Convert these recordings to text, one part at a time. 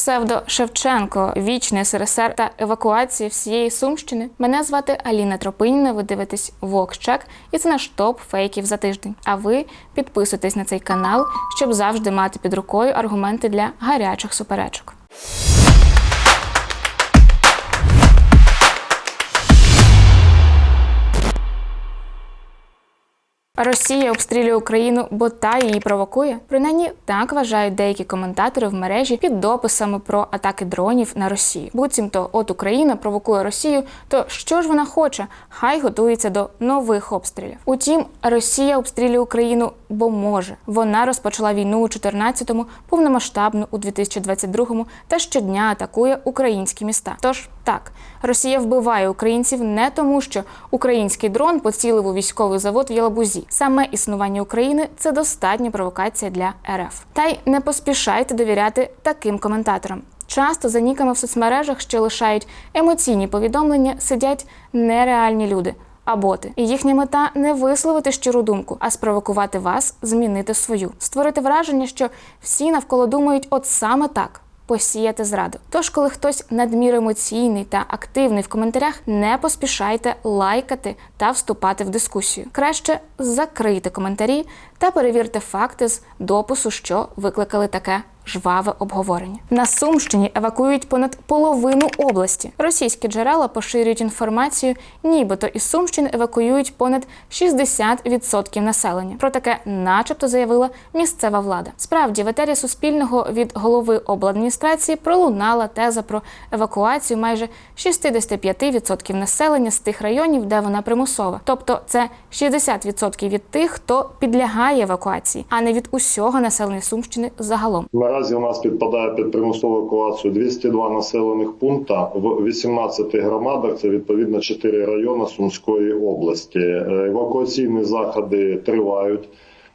Псевдо Шевченко, вічний СРСР та евакуації всієї Сумщини. Мене звати Аліна Тропиніна. Ви дивитесь Вокчак, і це наш топ фейків за тиждень. А ви підписуйтесь на цей канал, щоб завжди мати під рукою аргументи для гарячих суперечок. Росія обстрілює Україну, бо та її провокує. Принаймні так вважають деякі коментатори в мережі під дописами про атаки дронів на Росію. Буцімто, от Україна провокує Росію, то що ж вона хоче? Хай готується до нових обстрілів. Утім, Росія обстрілює Україну, бо може. Вона розпочала війну у 14-му, повномасштабну у 2022-му та щодня атакує українські міста. Тож так, Росія вбиває українців не тому, що український дрон поцілив у військовий завод в Ялабузі. Саме існування України це достатня провокація для РФ. Та й не поспішайте довіряти таким коментаторам. Часто за ніками в соцмережах, що лишають емоційні повідомлення, сидять нереальні люди. А боти. І їхня мета не висловити щиру думку, а спровокувати вас змінити свою, створити враження, що всі навколо думають, от саме так. Посіяти зраду. Тож, коли хтось надмір емоційний та активний в коментарях, не поспішайте лайкати та вступати в дискусію. Краще закрийте коментарі та перевірте факти з допису, що викликали таке жваве обговорення. На Сумщині евакуюють понад половину області. Російські джерела поширюють інформацію, нібито із Сумщини евакуюють понад 60% населення. Про таке, начебто, заявила місцева влада. Справді, в етері Суспільного від голови обладміністрації пролунала теза про евакуацію майже 65% населення з тих районів, де вона примусова. Тобто, це 60% від тих, хто підлягає евакуації, а не від усього населення Сумщини загалом. Наразі у нас підпадає під примусову евакуацію 202 населених пункта в 18 громадах. Це відповідно 4 райони Сумської області. Е, Евакуаційні заходи тривають.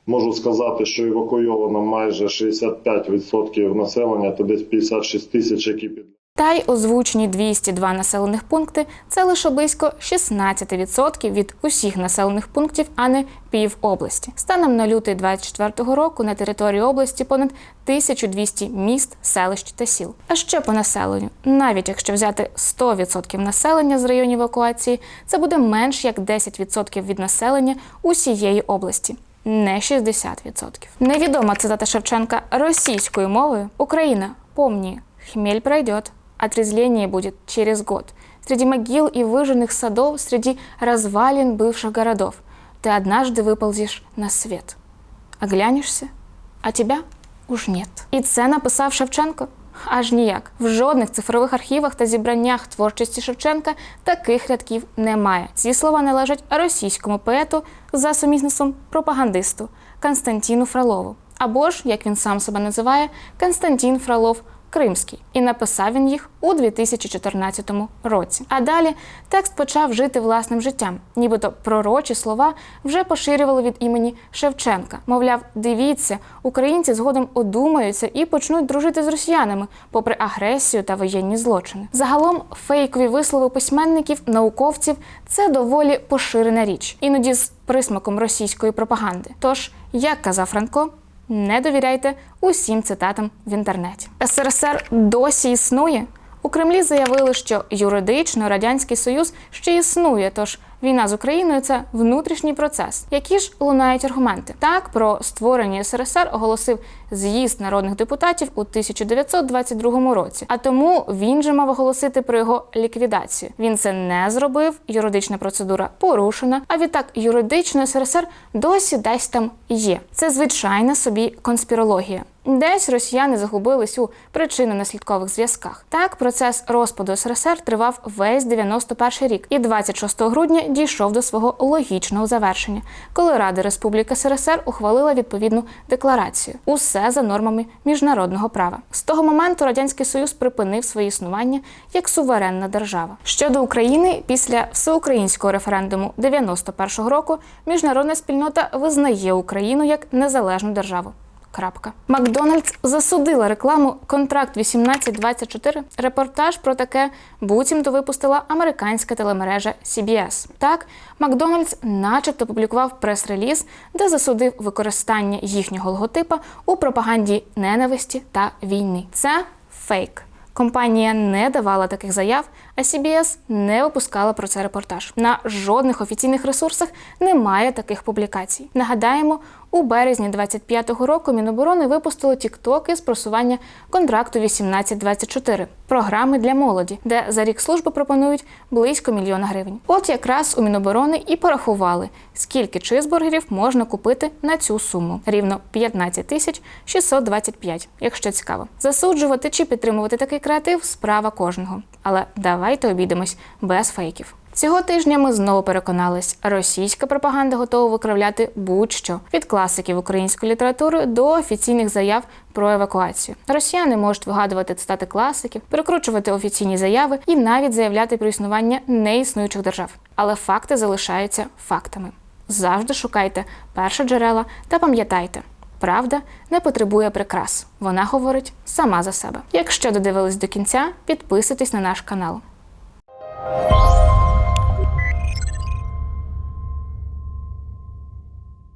Можу сказати, що евакуйовано майже 65% населення, то десь 56 тисяч, які під Та й озвучені 202 населених пункти це лише близько 16% від усіх населених пунктів, а не пів області. Станом на лютий 24 року на території області понад 1200 міст, селищ та сіл. А ще по населенню, навіть якщо взяти 100% населення з районів евакуації, це буде менш як 10% від населення усієї області. Не 60%. Невідома цитата Шевченка російською мовою Україна, помни, хмель пройдет, отрезление будет через год. Среди могил и выжженных садов, среди развалин бывших городов, ты однажды выползешь на свет. Оглянешься, а тебя уж нет. І це написав Шевченко. Аж ніяк. В жодних цифрових архівах та зібраннях творчості Шевченка таких рядків немає. Ці слова належать російському поету за сумісництвом пропагандисту Константіну Фролову. Або ж, як він сам себе називає, Константин Фролов Кримський. І написав він їх у 2014 році. А далі текст почав жити власним життям, нібито пророчі слова вже поширювали від імені Шевченка. Мовляв, дивіться, українці згодом одумаються і почнуть дружити з росіянами, попри агресію та воєнні злочини. Загалом фейкові вислови письменників, науковців це доволі поширена річ, іноді з присмаком російської пропаганди. Тож, як казав Франко, не довіряйте усім цитатам в інтернеті. СРСР досі існує. У Кремлі заявили, що юридично радянський союз ще існує, тож війна з Україною це внутрішній процес. Які ж лунають аргументи? Так про створення СРСР оголосив з'їзд народних депутатів у 1922 році. А тому він же мав оголосити про його ліквідацію. Він це не зробив. Юридична процедура порушена. А відтак юридично СРСР досі десь там є. Це звичайна собі конспірологія. Десь росіяни загубились у причинно-наслідкових зв'язках. Так, процес розпаду СРСР тривав весь 91 рік, і 26 грудня дійшов до свого логічного завершення, коли Рада Республіки СРСР ухвалила відповідну декларацію. Усе за нормами міжнародного права. З того моменту радянський союз припинив своє існування як суверенна держава. Щодо України, після всеукраїнського референдуму 91-го року міжнародна спільнота визнає Україну як незалежну державу. Крапка. Макдональдс засудила рекламу Контракт 1824. Репортаж про таке буцімто випустила американська телемережа CBS. Так, Макдональдс начебто публікував прес-реліз, де засудив використання їхнього логотипа у пропаганді ненависті та війни. Це фейк. Компанія не давала таких заяв, а CBS не випускала про це репортаж. На жодних офіційних ресурсах немає таких публікацій. Нагадаємо, у березні 25-го року Міноборони випустило TikTok із просування контракту 1824 програми для молоді, де за рік служби пропонують близько мільйона гривень. От якраз у Міноборони і порахували, скільки чизбургерів можна купити на цю суму рівно 15 тисяч 625, якщо цікаво. Засуджувати чи підтримувати такий креатив справа кожного. Але давайте обійдемось без фейків. Цього тижня ми знову переконались, російська пропаганда готова викривляти будь-що від класиків української літератури до офіційних заяв про евакуацію. Росіяни можуть вигадувати цитати класиків, перекручувати офіційні заяви і навіть заявляти про існування неіснуючих держав. Але факти залишаються фактами. Завжди шукайте перші джерела та пам'ятайте. Правда не потребує прикрас. Вона говорить сама за себе. Якщо додивились до кінця, підписуйтесь на наш канал.